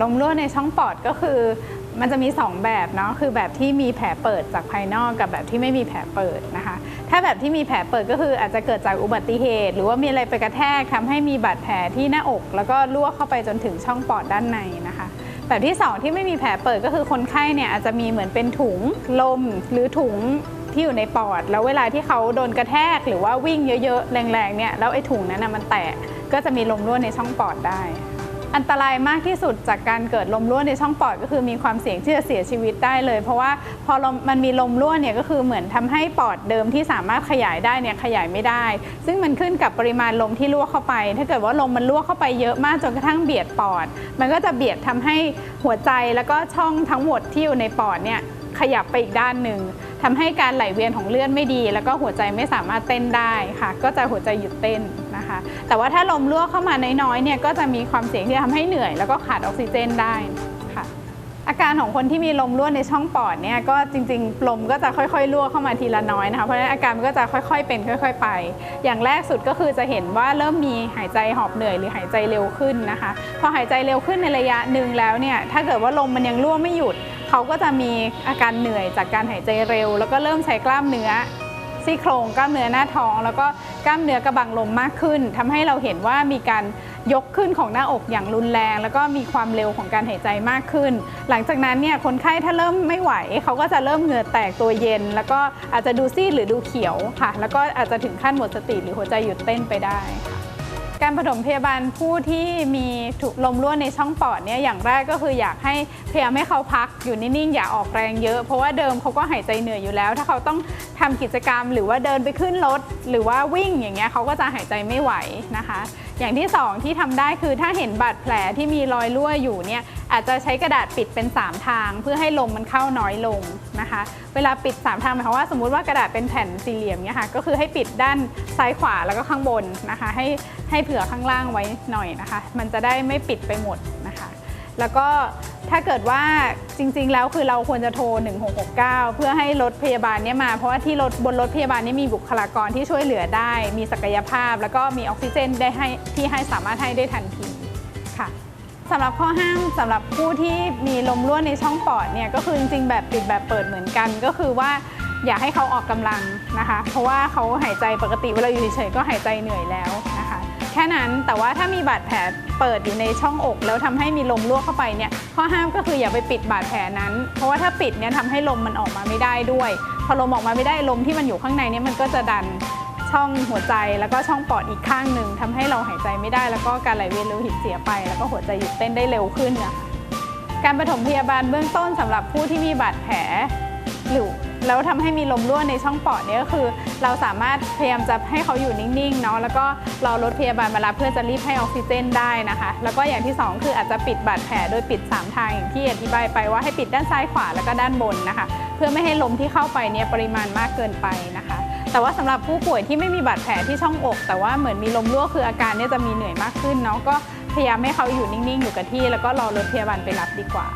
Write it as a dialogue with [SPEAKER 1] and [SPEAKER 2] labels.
[SPEAKER 1] ลมรั่วในช่องปอดก็คือ มันจะมี 2 แบบเนาะคือแบบที่มีแผลเปิดจากภายนอกกับแบบที่ไม่มีแผลเปิดนะคะ ถ้าแบบที่มีแผลเปิดก็คืออาจจะเกิดจากอุบัติเหตุ หรือว่ามีอะไรไปกระแทกทำให้มีบาดแผลที่หน้าอก แล้วก็รั่วเข้าไปจนถึงช่องปอดด้านในนะคะแบบที่ 2 ที่ไม่มีแผลเปิดก็คือคนไข้เนี่ยอาจจะมีเหมือนเป็นถุงลมหรือถุงที่อยู่ในปอด แล้วเวลาที่เขาโดนกระแทกหรือว่าวิ่งเยอะๆ แรงๆเนี่ยแล้วไอ้ถุงนั้นนะมันแตกก็จะมีลมรั่วในช่องปอดได้ อันตรายมากที่สุดจากการเกิดลมรั่วในช่องปอดก็คือมีความเสี่ยงที่จะเสียชีวิตได้เลย เพราะว่าพอลมมันมีลมรั่วเนี่ยก็คือเหมือนทำให้ปอดเดิมที่สามารถขยายได้เนี่ยขยายไม่ได้ ซึ่งมันขึ้นกับปริมาณลมที่รั่วเข้าไป ถ้าเกิดว่าลมมันรั่วเข้าไปเยอะมากจนกระทั่งเบียดปอด มันก็จะเบียดทำให้หัวใจแล้วก็ช่องทั้งหมดที่อยู่ในปอดเนี่ยขยับไปอีกด้านหนึ่งทำให้การไหลเวียนของเลือดไม่ดี แล้วก็หัวใจไม่สามารถเต้นได้ค่ะ ก็จะหัวใจหยุดเต้น นะคะ แต่ว่าถ้าลมรั่วเข้ามาน้อยๆเนี่ยก็จะมีความเสี่ยงที่จะทำให้เหนื่อย แล้วก็ขาดออกซิเจนได้ค่ะ อาการของคนที่มีลมรั่วในช่องปอดเนี่ยก็จริงๆลมก็จะค่อยๆรั่วเข้ามาทีละน้อยนะคะเพราะฉะนั้นอาการมันก็จะค่อยๆเป็นค่อย ๆ ไป อย่างแรกสุดก็คือจะเห็นว่าเริ่มมีหายใจหอบเหนื่อยหรือหายใจเร็วขึ้นนะคะ พอหายใจเร็วขึ้นในระยะหนึ่งแล้วเนี่ยถ้าเกิดว่าลมมันยังรั่วไม่หยุดเขาก็จะมีอาการเหนื่อยจากการหายใจเร็ว แล้วก็เริ่มใช้กล้ามเนื้อซี่โครงกล้ามเนื้อหน้าท้อง แล้วก็ กล้ามเนื้อกระบังลมมากขึ้นทำให้เราเห็นว่ามีการยกขึ้นของหน้าอกอย่างรุนแรง แล้วก็มีความเร็วของการหายใจมากขึ้น หลังจากนั้นเนี่ยคนไข้ถ้าเริ่มไม่ไหว เขาก็จะเริ่มเหงื่อแตกตัวเย็น แล้วก็อาจจะดูซีดหรือดูเขียวค่ะ แล้วก็อาจจะถึงขั้นหมดสติหรือหัวใจหยุดเต้นไปได้ค่ะ การปฐมพยาบาลผู้ที่มีถุลมรั่วในช่องปอดเนี่ยอย่างแรกก็คืออยากให้พยายามให้เขาพักอยู่นิ่งๆอย่าออกแรงเยอะเพราะว่าเดิมเขาก็หายใจเหนื่อยอยู่แล้ว ถ้าเขาต้องทำกิจกรรม หรือว่าเดินไปขึ้นรถหรือว่าวิ่งอย่างเงี้ยเขาก็จะหายใจไม่ไหวนะคะ อย่างที่สองที่ทำได้คือถ้าเห็นบาดแผลที่มีรอยรั่วอยู่เนี่ยอาจจะใช้กระดาษปิดเป็น 3 ทาง เพื่อให้ลมมันเข้าน้อยลงนะคะ เวลาปิด 3 ทางหมายความว่าสมมุติว่ากระดาษเป็นแผ่นสี่เหลี่ยมเนี่ยค่ะก็คือให้ปิดด้านซ้ายขวาแล้วก็ข้างบนนะคะ ให้ให้เผื่อข้างล่างไว้หน่อยนะคะ มันจะได้ไม่ปิดไปหมดนะคะ แล้วก็ถ้าเกิดว่าจริง ๆ แล้วคือเราควรจะโทร 1669 เพื่อให้รถพยาบาลเนี่ยมา เพราะว่าที่รถบนรถพยาบาลนี่มีบุคลากรที่ช่วยเหลือได้ มีศักยภาพ แล้วก็มีออกซิเจนได้ให้ที่ให้สามารถให้ได้ทันทีค่ะ สำหรับข้อห้ามสำหรับผู้ที่มีลมรั่วในช่องปอดเนี่ยก็คือจริงๆแบบปิดแบบเปิดเหมือนกัน ก็คือว่าอย่าให้เขาออกกำลังนะคะ เพราะว่าเขาหายใจปกติเวลาอยู่เฉยๆก็หายใจเหนื่อยแล้วนะคะ แค่นั้นแต่ว่าถ้ามีบาดแผลเปิดอยู่ในช่องอก แล้วทำให้มีลมรั่วเข้าไปเนี่ยข้อห้ามก็คืออย่าไปปิดบาดแผลนั้น เพราะว่าถ้าปิดเนี่ยทำให้ลมมันออกมาไม่ได้ด้วย พอลมออกมาไม่ได้ลมที่มันอยู่ข้างในเนี่ยมันก็จะดัน ช่องหัวใจแล้วก็ช่องปอดอีกข้างหนึ่งทำให้เราหายใจไม่ได้ แล้วก็การไหลเวียนโลหิตเสียไป แล้วก็หัวใจหยุดเต้นได้เร็วขึ้นนะคะการปฐมพยาบาลเบื้องต้นสำหรับผู้ที่มีบาดแผลหรือแล้วทำให้มีลมรั่วในช่องปอดเนี่ยก็คือ เราสามารถพยายามจะให้เขาอยู่นิ่งๆเนาะแล้วก็รอรถพยาบาลมารับเพื่อจะรีบให้ออกซิเจนได้นะคะ แล้วก็อย่างที่สองคืออาจจะปิดบาดแผลโดยปิดสามทางอย่างที่อธิบายไปว่าให้ปิดด้านซ้ายขวาแล้วก็ด้านบนนะคะ เพื่อไม่ให้ลมที่เข้าไปเนี่ยปริมาณมากเกินไปนะคะ แต่ว่าสำหรับผู้ป่วยที่ไม่มีบาดแผลที่ช่องอก แต่ว่าเหมือนมีลมรั่วคืออาการเนี่ยจะมีเหนื่อยมากขึ้นเนาะก็พยายามให้เขาอยู่นิ่งๆ อยู่กับที่ แล้วก็รอรถพยาบาลไปรับดีกว่า